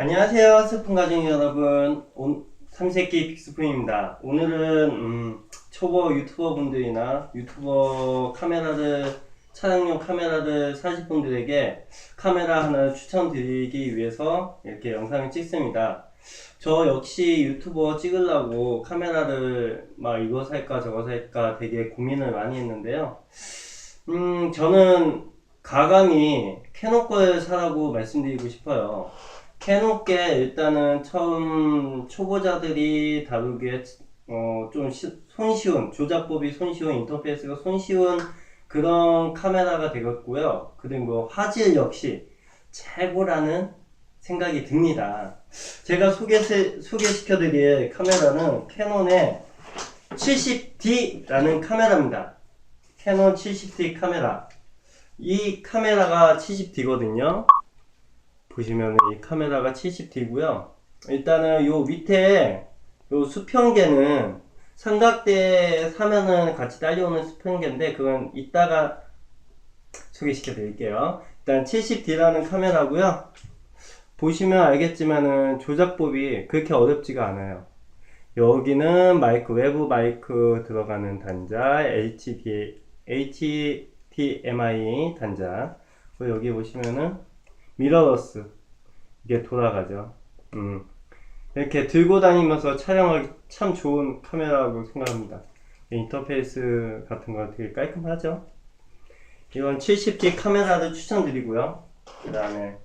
안녕하세요 스푼 가족 여러분. 온, 삼세끼 빅스푼입니다. 오늘은 음, 초보 유튜버 분들이나 유튜버 카메라를 촬영용 카메라를 사실 분들에게 카메라 하나 추천드리기 위해서 이렇게 영상을 찍습니다. 저 역시 유튜버 찍으려고 카메라를 막 이거 살까 저거 살까 되게 고민을 많이 했는데요. 음 저는 가감히 캐논 걸 사라고 말씀드리고 싶어요 캐논게 일단은 처음 초보자들이 다루기에 어, 좀 시- 손쉬운 조작법이 손쉬운 인터페이스가 손쉬운 그런 카메라가 되겠고요. 그리고 화질 역시 최고라는 생각이 듭니다. 제가 소개 소개시켜드릴 카메라는 캐논의 70D라는 카메라입니다. 캐논 70D 카메라. 이 카메라가 70D거든요. 보시면 이 카메라가 70D고요. 일단은 요 밑에 요 수평계는 삼각대 사면은 같이 딸려오는 수평계인데 그건 이따가 소개시켜 드릴게요. 일단 70D라는 카메라고요. 보시면 알겠지만은 조작법이 그렇게 어렵지가 않아요. 여기는 마이크 외부 마이크 들어가는 단자 HD HDMI 단자 여기 보시면은 미러러스 이게 돌아가죠. 음. 이렇게 들고 다니면서 촬영하기 참 좋은 카메라라고 생각합니다. 인터페이스 같은 거 되게 깔끔하죠. 이건 70D 카메라를 추천드리고요. 그 다음에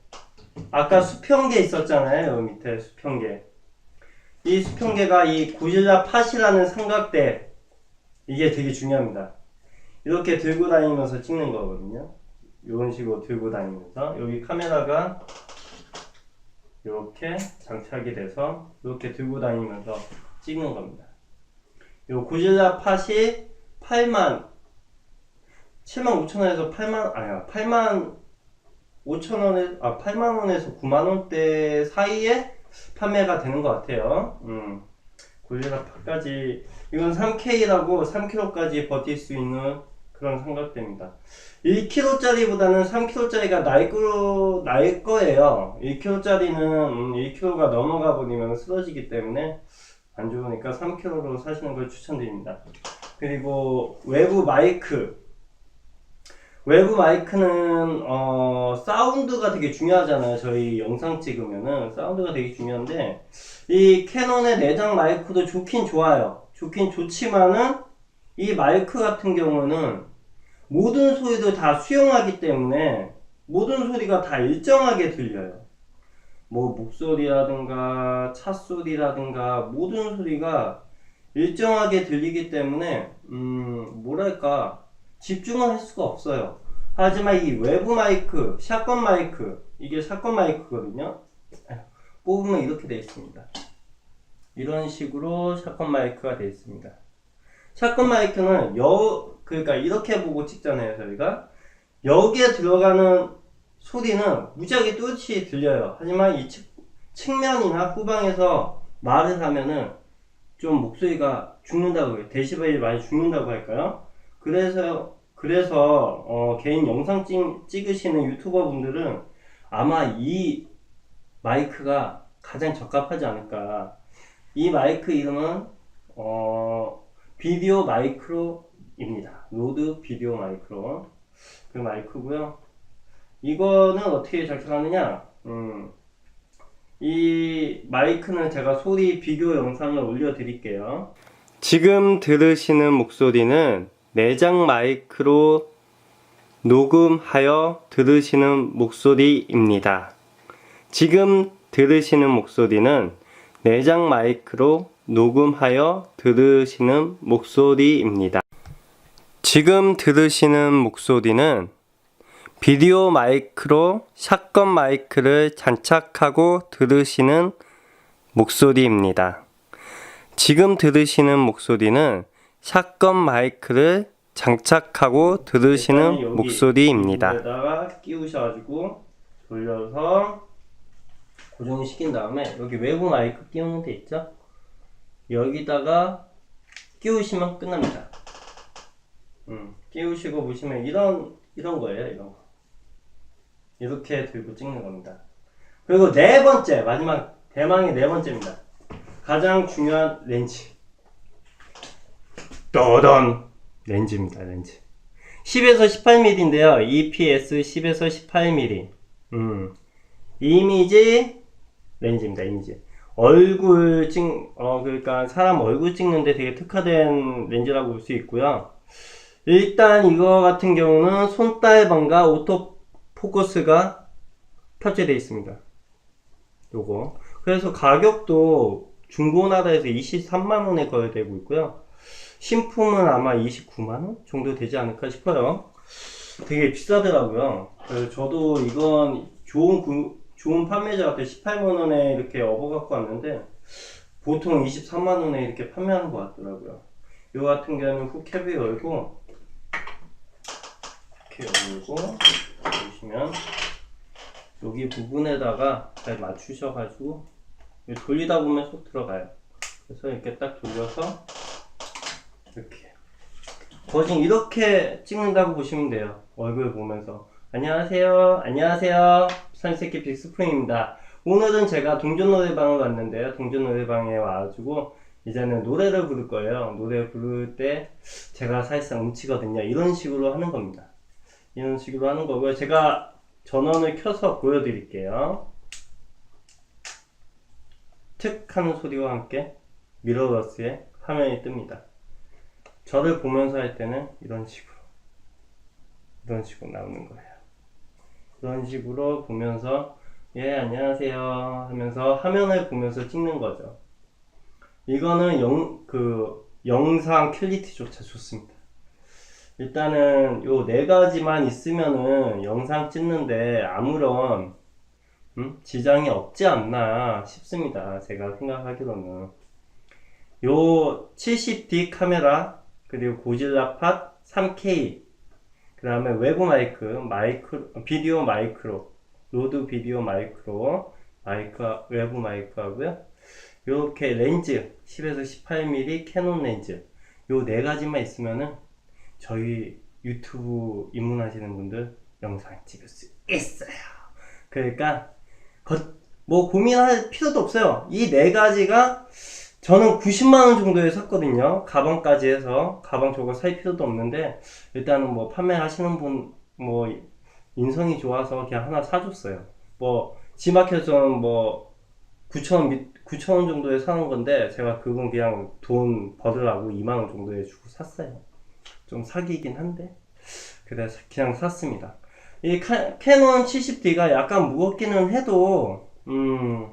아까 수평계 있었잖아요. 여기 밑에 수평계. 이 수평계가 이 고질라 팟이라는 삼각대 이게 되게 중요합니다. 이렇게 들고 다니면서 찍는 거거든요. 이런 식으로 들고 다니면서 여기 카메라가 이렇게 장착이 돼서 이렇게 들고 다니면서 찍는 겁니다. 요 고질라 팟이 8만 7만 5천 원에서 8만 아니야 8만 5천 원에 아 8만 원에서 9만 원대 사이에 판매가 되는 것 같아요. 음. 고질라 팟까지 이건 3K라고 3kg까지 버틸 수 있는 그런 삼각대입니다. 1kg짜리보다는 3kg짜리가 나을, 거, 나을 거예요. 1kg짜리는 음, 1kg가 넘어가 버리면 쓰러지기 때문에 안 좋으니까 3kg로 사시는 걸 추천드립니다. 그리고 외부 마이크. 외부 마이크는 어, 사운드가 되게 중요하잖아요. 저희 영상 찍으면은 사운드가 되게 중요한데 이 캐논의 내장 마이크도 좋긴 좋아요. 좋긴 좋지만은 이 마이크 같은 경우는 모든 소리를 다 수용하기 때문에 모든 소리가 다 일정하게 들려요. 뭐 목소리라든가 차 소리라든가 모든 소리가 일정하게 들리기 때문에 음 뭐랄까 집중을 할 수가 없어요. 하지만 이 외부 마이크, 샷건 마이크 이게 샷건 마이크거든요. 뽑으면 이렇게 되어 있습니다. 이런 식으로 샷건 마이크가 되어 있습니다. 샷건 마이크는 여 그러니까 이렇게 보고 찍잖아요 저희가. 여기에 들어가는 소리는 무지하게 뚜렷이 들려요. 하지만 이 측, 측면이나 후방에서 말을 하면은 좀 목소리가 죽는다고 해요. 데시벨이 많이 죽는다고 할까요? 그래서 그래서 어, 개인 영상 찍, 찍으시는 유튜버 분들은 아마 이 마이크가 가장 적합하지 않을까. 이 마이크 이름은 어, 비디오 마이크로입니다. 로드 비디오 마이크로 그 마이크고요. 이거는 어떻게 작동하느냐? 음, 이 마이크는 제가 소리 비교 영상을 올려드릴게요. 지금 들으시는 목소리는 내장 마이크로 녹음하여 들으시는 목소리입니다. 지금 들으시는 목소리는 내장 마이크로 녹음하여 들으시는 목소리입니다. 지금 들으시는 목소리는 비디오 마이크로 샷건 마이크를 장착하고 들으시는 목소리입니다. 지금 들으시는 목소리는 샷건 마이크를 장착하고 들으시는 목소리입니다. 여기다가 끼우셔가지고 돌려서 고정시킨 다음에 여기 외부 마이크 끼우는 데 있죠? 여기다가 끼우시면 끝납니다. 음, 끼우시고 보시면 이런 이런 거예요, 이런 거. 이렇게 들고 찍는 겁니다. 그리고 네 번째, 마지막 대망의 네 번째입니다. 가장 중요한 렌즈. 떠던 렌즈입니다, 렌즈. 10에서 18mm인데요. EPS 10에서 18mm. 음. 이미지 렌즈입니다, 이미지. 얼굴 찍, 어, 그러니까 사람 얼굴 찍는데 되게 특화된 렌즈라고 볼 수 있고요. 일단 이거 같은 경우는 손딸방과 오토 포커스가 탑재되어 있습니다. 요거. 그래서 가격도 중고나라에서 23만원에 거래되고 있고요. 신품은 아마 29만원 정도 되지 않을까 싶어요. 되게 비싸더라고요. 저도 이건 좋은 구- 좋은 판매자한테 18만원에 이렇게 업어 갖고 왔는데 보통 23만원에 이렇게 판매하는 것 같더라고요. 요 같은 경우는 후캡을 열고 이렇게 열고 보시면 여기 부분에다가 잘 맞추셔가지고 돌리다 보면 쏙 들어가요. 그래서 이렇게 딱 돌려서 이렇게 거진 이렇게 찍는다고 보시면 돼요. 얼굴 보면서 안녕하세요, 안녕하세요, 산새끼 빅스프링입니다. 오늘은 제가 동전 노래방을 왔는데요. 동전 노래방에 와가지고 이제는 노래를 부를 거예요. 노래 부를 때 제가 사실상 음치거든요. 이런 식으로 하는 겁니다. 이런 식으로 하는 거고요. 제가 전원을 켜서 보여드릴게요. 툭 하는 소리와 함께 미러러스의 화면이 뜹니다. 저를 보면서 할 때는 이런 식으로 이런 식으로 나오는 거예요. 이런 식으로 보면서 예 안녕하세요 하면서 화면을 보면서 찍는 거죠. 이거는 영, 그 영상 퀄리티조차 좋습니다. 일단은 요 네 가지만 있으면은 영상 찍는데 아무런 음? 지장이 없지 않나 싶습니다. 제가 생각하기로는 요 70D 카메라 그리고 고질라 팟 3K 그 다음에 외부 마이크 마이크 비디오 마이크로 로드 비디오 마이크로 마이크 외부 마이크 하고요. 요렇게 렌즈 10에서 18mm 캐논 렌즈 요 네 가지만 있으면은 저희 유튜브 입문하시는 분들 영상 찍을 수 있어요. 그러니까 거- 뭐 고민할 필요도 없어요. 이 네 가지가 저는 90만원 정도에 샀거든요. 가방까지 해서. 가방 저거 살 필요도 없는데, 일단은 뭐 판매하시는 분, 뭐, 인성이 좋아서 그냥 하나 사줬어요. 뭐, 지마켓에서는 뭐, 9,000원, 9,000원 정도에 사는 건데, 제가 그건 그냥 돈 벌으라고 2만원 정도에 주고 샀어요. 좀 사기이긴 한데, 그래서 그냥 샀습니다. 이 카- 캐논 70D가 약간 무겁기는 해도, 음,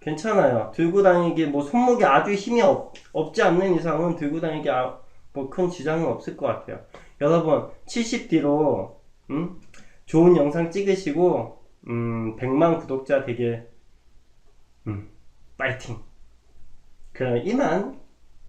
괜찮아요. 들고 다니기, 뭐, 손목에 아주 힘이 없, 없지 않는 이상은 들고 다니기, 아, 뭐, 큰 지장은 없을 것 같아요. 여러분, 70D로, 음, 좋은 영상 찍으시고, 음, 100만 구독자 되게, 음, 파이팅. 그럼 이만.